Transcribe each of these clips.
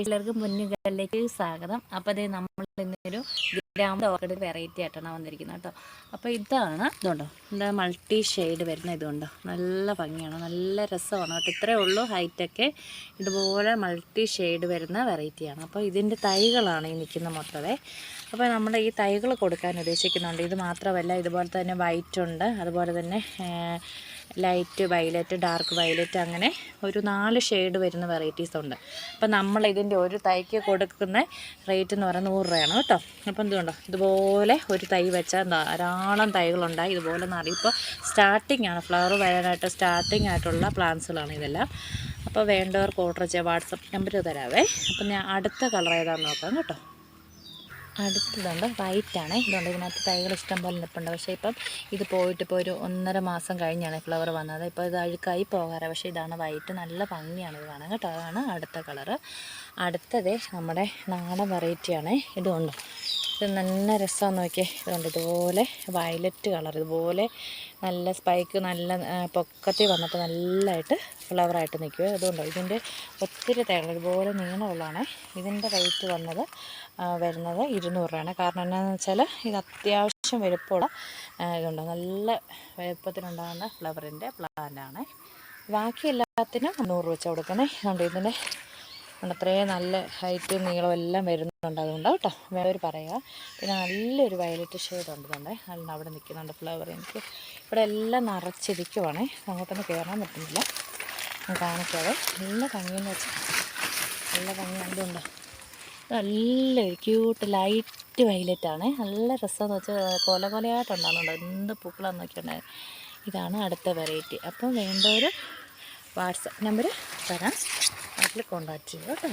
എല്ലാവർക്കും മുന്നുകളിലേക്ക് സ്വാഗതം. അപ്പോൾ അതേ നമ്മൾ ഇന്നൊരു ഗ്രാമ ഓർക്കിഡ് വെറൈറ്റി ആയിട്ടാണ് വന്നിരിക്കുന്നത് കേട്ടോ. അപ്പോൾ ഇതാണ് ഇതുണ്ടോ? എന്താ മൾട്ടി ഷെയ്ഡ് വരുന്ന ഇതുണ്ടോ? നല്ല ഭംഗിയാണ്. നല്ല രസമാണ് കേട്ടോ. ഇത്രയേ ഉള്ളൂ ഹൈറ്റൊക്കെ ഇതുപോലെ മൾട്ടി ഷെയ്ഡ് വരുന്ന വെറൈറ്റിയാണ് അപ്പോൾ ഇതിന്റെ തൈകളാണ് ഈ നിൽക്കുന്ന മൊത്തമേ അപ്പോൾ നമ്മൾ ഈ തൈകൾ കൊടുക്കാൻ ഉദ്ദേശിക്കുന്നുണ്ട്. ഇത് മാത്രമല്ല ഇതുപോലെ തന്നെ വൈറ്റ് ഉണ്ട്. അതുപോലെ തന്നെ ലൈറ്റ് വയലറ്റ് ഡാർക്ക് വയലറ്റ് അങ്ങനെ ഒരു നാല് ഷെയ്ഡ് വരുന്ന വെറൈറ്റീസ് ഉണ്ട്. അപ്പം നമ്മൾ ഇതിന്റെ ഒരു തൈക്ക് കൊടുക്കുന്ന റേറ്റ് എന്ന് പറയുന്നത് നൂറ് രൂപയാണ് കേട്ടോ. അപ്പം എന്തുകൊണ്ടോ ഇതുപോലെ ഒരു തൈ വെച്ചാൽ ധാരാളം തൈകളുണ്ടായി. ഇതുപോലെ നിറയും ഇപ്പോൾ സ്റ്റാർട്ടിംഗ് ആണ്. ഫ്ലവർ വരാനായിട്ട് സ്റ്റാർട്ടിംഗ് ആയിട്ടുള്ള പ്ലാന്റ്സുകളാണ് ഇതെല്ലാം. അപ്പോൾ വേണ്ടവർക്ക് ഓർഡർ ചെയ്യാം. വാട്സപ്പ് നമ്പർ തരാവേ. അപ്പം ഞാൻ അടുത്ത കളർ ഏതാണെന്ന് നോക്കാം കേട്ടോ. അടുത്തതുണ്ട് വൈറ്റാണ്. ഇതുകൊണ്ട് ഇതിനകത്ത് തൈകൾ ഇഷ്ടം പോലെ നിൽപ്പുണ്ട് പക്ഷേ ഇപ്പം ഇത് പോയിട്ട് ഇപ്പോൾ ഒരു ഒന്നര മാസം കഴിഞ്ഞാണ് ഫ്ലവർ വന്നത്. ഇപ്പോൾ ഇത് അഴുക്കായി പോകാറ്. പക്ഷേ ഇതാണ് വൈറ്റ്. നല്ല ഭംഗിയാണ് ഇത് കാണാൻ കേട്ടോ. അതാണ് അടുത്ത കളറ്. അടുത്തത് നമ്മുടെ നാടൻ വെറൈറ്റിയാണ്. ഇതുകൊണ്ട് ഇത് നല്ല രസമാണ് നോക്കിയേ. ഇതുകൊണ്ട് ഇതുപോലെ വയലറ്റ് കളർ ഇതുപോലെ നല്ല സ്പൈക്ക് നല്ല പൊക്കത്തിൽ വന്നിട്ട് നല്ലതായിട്ട് ഫ്ലവറായിട്ട് നിൽക്കുക അതുകൊണ്ട് ഇതിന്റെ ഒത്തിരി തേങ്ങ ഇതുപോലെ നീളമുള്ളതാണ്. ഇതിന്റെ റേറ്റ് വന്നത് വരുന്നത് ഇരുന്നൂറ് രൂപയാണ്. കാരണം എന്താണെന്ന് വെച്ചാൽ ഇത് അത്യാവശ്യം വലുപ്പമുള്ള ഇതുണ്ട് നല്ല വലുപ്പത്തിനുണ്ടാകുന്ന ഫ്ലവറിന്റെ പ്ലാന്റാണ് ബാക്കി എല്ലാത്തിനും നൂറ് വെച്ച് കൊടുക്കണേ. അതുകൊണ്ട് ഇതിന്റെ അത്രയും നല്ല ഹൈറ്റ് നീളം എല്ലാം വരുന്നുണ്ട്. അതുകൊണ്ട് കേട്ടോ വേറെ പറയുക. പിന്നെ നല്ലൊരു വയലറ്റ് ഷെയ്ഡ് ഉണ്ട് തന്നെ അല്ല അവിടെ നിൽക്കുന്നുണ്ട് ഫ്ലവർ എനിക്ക് ഇവിടെ എല്ലാം നിറച്ചിരിക്കുവാണേ. അങ്ങോട്ടൊന്നും കയറാൻ പറ്റുന്നില്ല. ഞാൻ കാണിക്കാതെ നല്ല ഭംഗിയെന്ന് വെച്ചാൽ നല്ല ഭംഗി കണ്ടുണ്ട് നല്ല ക്യൂട്ട് ലൈറ്റ് വയലറ്റ് ആണ്. നല്ല രസമെന്ന് വെച്ചാൽ കൊല കൊലയായിട്ടുണ്ടാകുന്നുണ്ട് എന്ത് പൂക്കളാന്ന് നോക്കിയിട്ടുണ്ടായി ഇതാണ് അടുത്ത വെറൈറ്റി അപ്പം വേണ്ടവർ വാട്സപ്പ് നമ്പർ തരാം. അതിൽ കോണ്ടാക്ട് ചെയ്യുക കേട്ടോ.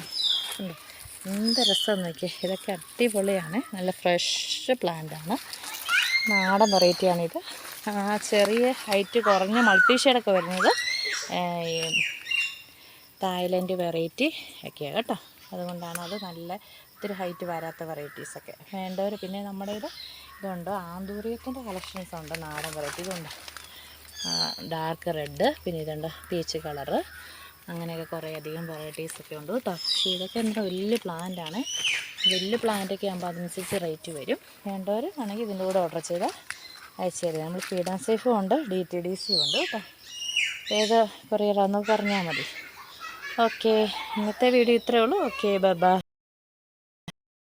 എന്ത് രസം നോക്കിയേ. ഇതൊക്കെ അടിപൊളിയാണ്. നല്ല ഫ്രഷ് പ്ലാന്റാണ് നാടൻ വെറൈറ്റിയാണിത് ചെറിയ ഹൈറ്റ് കുറഞ്ഞ മൾട്ടി ഷെയ്ഡൊക്കെ വരുന്നത് തായ്ലൻഡ് വെറൈറ്റി ഒക്കെയാണ് കേട്ടോ. അതുകൊണ്ടാണ് അത് നല്ല ഒത്തിരി ഹൈറ്റ് വരാത്ത വെറൈറ്റീസൊക്കെ വേണ്ടവർ പിന്നെ നമ്മുടെ ഇത് ഇതുണ്ട്? ആന്തൂറിയത്തിന്റെ കളക്ഷൻസ് ഉണ്ട്. നാടൻ വെറൈറ്റി ഇതുണ്ട്. ഡാർക്ക് റെഡ് പിന്നെ ഇതുണ്ട് പീച്ച് കളറ് അങ്ങനെയൊക്കെ കുറേ അധികം വെറൈറ്റീസൊക്കെ ഉണ്ട് കേട്ടോ. പക്ഷേ ഇതൊക്കെ എന്താ വലിയ പ്ലാന്റാണ് വലിയ പ്ലാന്റൊക്കെ ആകുമ്പോൾ അതനുസരിച്ച് റേറ്റ് വരും. വേണ്ടവർ ആണെങ്കിൽ ഇതിന്റെ കൂടെ ഓർഡർ ചെയ്താൽ അയച്ചു തരും. നമ്മൾ ഫീഡാൻ സേഫും ഉണ്ട് ഡി ടി ഡി സിയും ഉണ്ട് കേട്ടോ. ഏത് കൊറിയറാണെന്ന് പറഞ്ഞാൽ മതി. ഓക്കെ ഇന്നത്തെ വീഡിയോ ഇത്രയേ ഉള്ളൂ. Okay bye